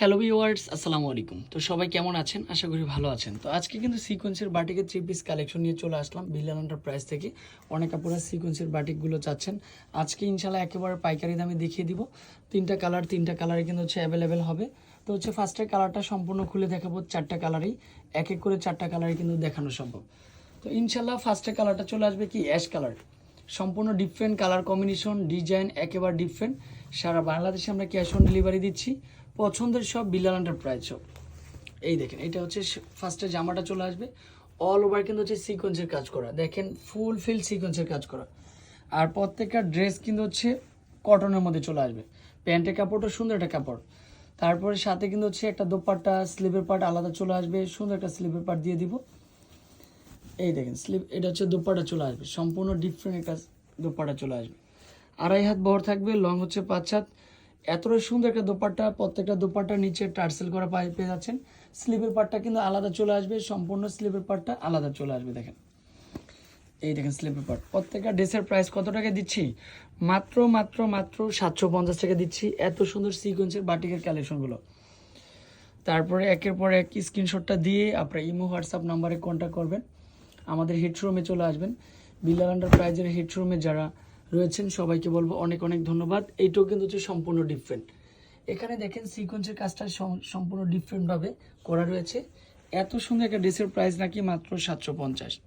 Hello viewers আসসালামু আলাইকুম। তো সবাই কেমন আছেন? আশা করি ভালো আছেন। তো আজকে কিন্তু সিকোয়েন্সের বাটিকের থ্রি পিস কালেকশন নিয়ে চলে আসলাম বিলিয়ন প্রাইস থেকে। অনেক আপনারা সিকোয়েন্সের বাটিকগুলো চাচ্ছেন। আজকে ইনশাল্লাহ একেবারে পাইকারি দামে দেখিয়ে দিব। তিনটা কালার তিনটা কালারে কিন্তু হচ্ছে অ্যাভেলেবেল হবে। তো হচ্ছে ফার্স্টের কালারটা সম্পূর্ণ খুলে দেখাবো চারটা কালারেই এক এক করে চারটা কালারে কিন্তু দেখানো সম্ভব। তো ইনশাল্লাহ ফার্স্টের কালারটা চলে আসবে কি? অ্যাশ কালার সম্পূর্ণ ডিফারেন্ট কালার কম্বিনেশন ডিজাইন একেবারে ডিফারেন্ট সারা বাংলাদেশে আমরা ক্যাশ অন ডেলিভারি দিচ্ছি। পছন্দের সব বিলাল প্রাইস সব। এই দেখেন, এটা হচ্ছে ফার্স্টে জামাটা চলে আসবে। অল ওভার কিন্তু হচ্ছে সিকোয়েন্সের কাজ করা। দেখেন ফুল ফিল সিকোয়েন্সের কাজ করা। আর প্রত্যেকটা ড্রেস কিন্তু হচ্ছে কটনের মধ্যে চলে আসবে। প্যান্টের কাপড়টা সুন্দর একটা কাপড়। তারপরে সাথে কিন্তু হচ্ছে একটা দোপাট্টা স্লিভের পার্ট আলাদা চলে আসবে। সুন্দর একটা স্লিভের পার্ট দিয়ে দিব। এই দেখেন স্লিপ এটা হচ্ছে দোপাটা চলে আসবে। সম্পূর্ণ ডিফারেন্ট একটা দোপাটা চলে আসবে। আড়াই হাত বহর থাকবে লং হচ্ছে পাঁচ হাত। এতটাই সুন্দর একটা দোপাট্টা, প্রত্যেকটা দোপাট্টার নিচে টার্সেল করা পায়ে যাচ্ছেন। স্লিপের পার্টটা কিন্তু আলাদা চলে আসবে, সম্পূর্ণ স্লিপের পার্টটা আলাদা চলে আসবে, দেখেন। এই দেখেন স্লিপের পার্ট প্রত্যেকটা ড্রেসের প্রাইস কত টাকা দিচ্ছি? মাত্র মাত্র মাত্র সাতশো পঞ্চাশ টাকা দিচ্ছি। এত সুন্দর সিকোয়েন্সের বাটিকের কালেকশনগুলো তারপরে একের পর এক স্ক্রিনশটটা দিয়ে আপনার ইমো, হোয়াটসঅ্যাপ নাম্বারে কন্ট্যাক্ট করবেন। আমাদের হিটরুমে চলে আসবেন। বিল্লাল প্রাইজের হিটরুমে যারা রয়েছেন, সবাইকে বলব অনেক অনেক ধন্যবাদ। এইটাও কিন্তু হচ্ছে সম্পূর্ণ ডিফারেন্ট এখানে দেখেন সিকোয়েন্সের কাজটা সম- সম্পূর্ণ ডিফারেন্টভাবে করা রয়েছে। এত সুন্দর একটা ড্রেসের প্রাইস নাকি মাত্র সাতশো পঞ্চাশ।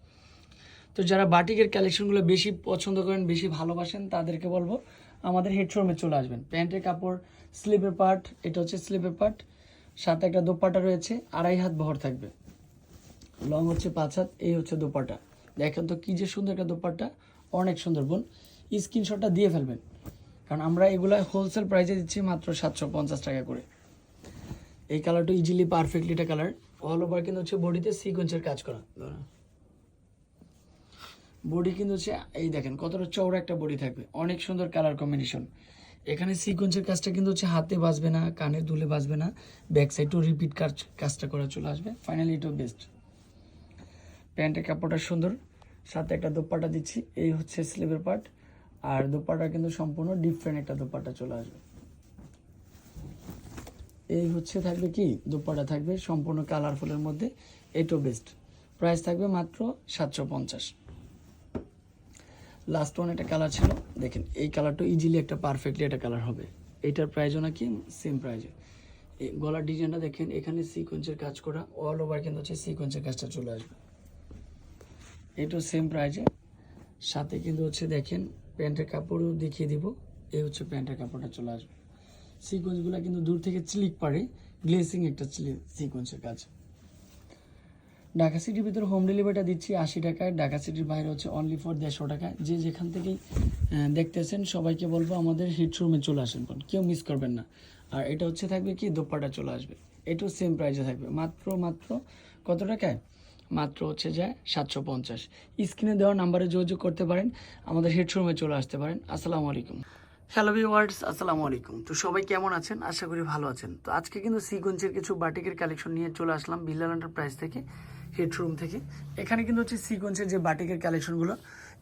তো যারা বাটিকের কালেকশনগুলো বেশি পছন্দ করেন, বেশি ভালোবাসেন, তাদেরকে বলব আমাদের হেডশোরুমে চলে আসবেন। প্যান্টের কাপড় স্লিপের পার্ট এটা হচ্ছে স্লিপের পার্ট সাথে একটা দোপাটা রয়েছে, আড়াই হাত বহর থাকবে। লং হচ্ছে পাঁচ হাত, এই হচ্ছে দোপাটা। দেখেন তো কী যে সুন্দর একটা দোপাটা, অনেক সুন্দর বোন। স্ক্রিনশটটা দিয়ে ফেলবেন। কারণ আমরা এগুলা হোলসেল প্রাইসে দিচ্ছি মাত্র সাতশো পঞ্চাশ টাকা করে। এই কালারটা ইজিলি পারফেক্টলি এটা কালার অল ওভার কিন্তু হচ্ছে বডিতে সিকোয়েন্সের কাজ করা। বডি কিন্তু হচ্ছে, এই দেখেন কতটা চওড়া একটা বডি থাকবে। অনেক সুন্দর কালার কম্বিনেশন এখানে সিকোয়েন্সের কাজটা কিন্তু হচ্ছে হাতে বাজবে না, কানে দুলে বাজবে না। ব্যাক সাইডও রিপিট কাজ, কাজটা করা চলে আসবে। ফাইনালি এটাও বেস্ট প্যান্টের কাপড়টা সুন্দর। সাথে একটা দোপাটা দিচ্ছি। এই হচ্ছে স্লিভের পার্ট আর দোপাটা কিন্তু সম্পূর্ণ ডিফারেন্ট একটা দোপাটা চলে আসবে। এই হচ্ছে থাকবে কি? দোপাটা থাকবে সম্পূর্ণ কালারফুলের মধ্যে এটাও বেস্ট প্রাইস থাকবে মাত্র সাতশো পঞ্চাশ। লাস্ট ওয়ান একটা কালার ছিল, দেখেন, এই কালারটা ইজিলি একটা পারফেক্টলি একটা কালার হবে। এটার প্রাইসও নাকি সেম প্রাইজে গলার ডিজাইনটা দেখেন, এখানে সিকোয়েন্সের কাজ করা অল ওভার কিন্তু হচ্ছে সিকোয়েন্সের কাজটা চলে আসবে। এটাও সেম প্রাইজে সাথে কিন্তু হচ্ছে দেখেন প্যান্টের কাপড়ও দেখিয়ে দিব। এই হচ্ছে প্যান্টের কাপড়টা চলে আসবে। সিকোয়েন্সগুলো কিন্তু দূর থেকে চিলিক পারে। গ্লেসিং একটা সিকোয়েন্সের কাজ। ঢাকা সিটির ভিতরে হোম ডেলিভারিটা দিচ্ছি আশি টাকায়। ঢাকা সিটির বাইরে হচ্ছে অনলি ফর দেড়শো টাকায় যে যেখান থেকেই দেখতেছেন, সবাইকে বলব আমাদের হিটরুমে চলে আসেন বোন কেউ মিস করবেন না। আর এটা হচ্ছে থাকবে কি দোপাটা চলে আসবে। এটাও সেম প্রাইসে থাকবে। মাত্র মাত্র কত টাকায়? মাত্র হচ্ছে যায় সাতশো পঞ্চাশ। স্ক্রিনে দেওয়া নাম্বারে যোগাযোগ করতে পারেন, আমাদের হেডশোরুমে চলে আসতে পারেন। আসসালামু আলাইকুম। হ্যালো ভিওয়ার্স আসসালামু আলাইকুম। তো সবাই কেমন আছেন? আশা করি ভালো আছেন। তো আজকে কিন্তু সিকোয়েন্সের কিছু বাটিকের কালেকশন নিয়ে চলে আসলাম বিল্লাল এন্টারপ্রাইজ থেকে হেডরুম থেকে। এখানে কিন্তু হচ্ছে সিকোয়েন্সের যে বাটিকের কালেকশনগুলো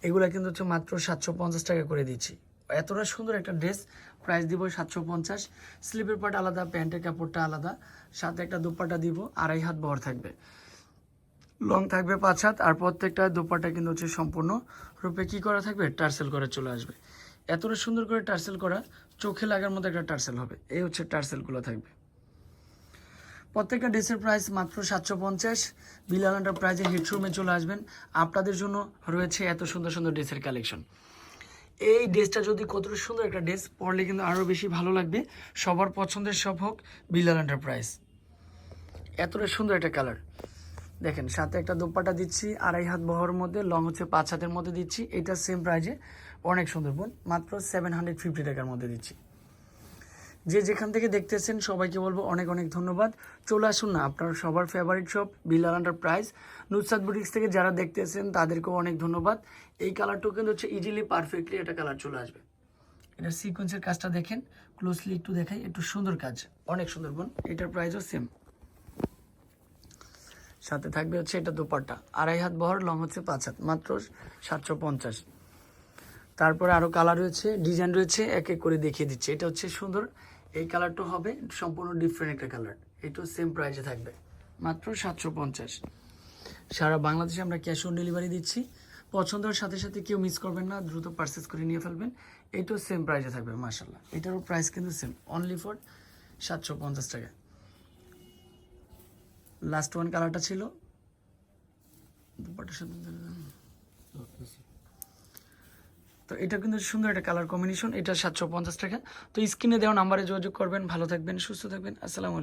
এগুলো কিন্তু হচ্ছে মাত্র সাতশো পঞ্চাশ টাকা করে দিচ্ছি। এতটা সুন্দর একটা ড্রেস প্রাইস দিব সাতশো পঞ্চাশ। স্লিপের পাট আলাদা, প্যান্টের কাপড়টা আলাদা, সাথে একটা দুপাটা দিব, আড়াই হাত বহর থাকবে। লং থাকবে পাঁচ হাত আর প্রত্যেকটা দোপাটা কিন্তু হচ্ছে সম্পূর্ণ রূপে কি করা থাকবে? টার্সেল করে চলে আসবে। এতটা সুন্দর করে টার্সেল করা, চোখে লাগার মতো একটা টার্সেল হবে। এই হচ্ছে টার্সেলগুলো থাকবে। প্রত্যেকটা ড্রেসের প্রাইস মাত্র সাতশো পঞ্চাশ। বিলাল প্রাইজে হিটরুমে চলে আসবেন। আপনাদের জন্য রয়েছে এত সুন্দর সুন্দর ড্রেসের কালেকশন এই ড্রেসটা যদি কতটা সুন্দর একটা ড্রেস, পরলে কিন্তু আরও বেশি ভালো লাগবে। সবার পছন্দের সব হোক বিলাল প্রাইস এতটা সুন্দর একটা কালার দেখেন, সাথে একটা দোপাটা দিচ্ছি, আড়াই হাত বহর মধ্যে, লং হচ্ছে পাঁচ হাতের মধ্যে দিচ্ছি। এটা সেম প্রাইজে অনেক সুন্দর বোন মাত্র সেভেন হান্ড্রেড ফিফটি টাকার মধ্যে দিচ্ছি। যে যেখান থেকে দেখতেছেন, সবাইকে বলব অনেক অনেক ধন্যবাদ। চলে আসুন না, আপনার সবার favourite shop Bilal under price Nusrat boutiques থেকে যারা দেখতেছেন, তাদেরকেও অনেক ধন্যবাদ। এই কালারটাও কিন্তু হচ্ছে ইজিলি পারফেক্টলি একটা কালার চলে আসবে। এটা সিকোয়েন্সের কাজটা দেখেন ক্লোজলি একটু দেখাই, একটু সুন্দর কাজ, অনেক সুন্দর বোন এটার প্রাইসও সেম সাথে থাকবে হচ্ছে এটা দোপাট্টা। আড়াই হাত বহর, লং হচ্ছে পাঁচ হাত, মাত্র সাতশো পঞ্চাশ। তারপরে আরও কালার রয়েছে ডিজাইন রয়েছে, এক এক করে দেখিয়ে দিচ্ছে। এটা হচ্ছে সুন্দর, এই কালারটা হবে সম্পূর্ণ ডিফারেন্ট একটা কালার এটাও সেম প্রাইসে থাকবে, মাত্র সাতশো পঞ্চাশ। সারা বাংলাদেশে আমরা ক্যাশ অন ডেলিভারি দিচ্ছি। পছন্দের সাথে সাথে কেউ মিস করবেন না, দ্রুত পারচেস করে নিয়ে ফেলবেন। এটাও সেম প্রাইসে থাকবে মাসাল্লাহ এটারও প্রাইস কিন্তু সেম অনলি ফর সাতশো পঞ্চাশ টাকা। লাস্ট ওয়ান কালারটা ছিল। তো এটা কিন্তু সুন্দর একটা কালার কম্বিনেশন এটা সাতশো পঞ্চাশ টাকা। তো স্ক্রিনে দেওয়া নাম্বারে যোগাযোগ করবেন, ভালো থাকবেন, সুস্থ থাকবেন। আসসালামু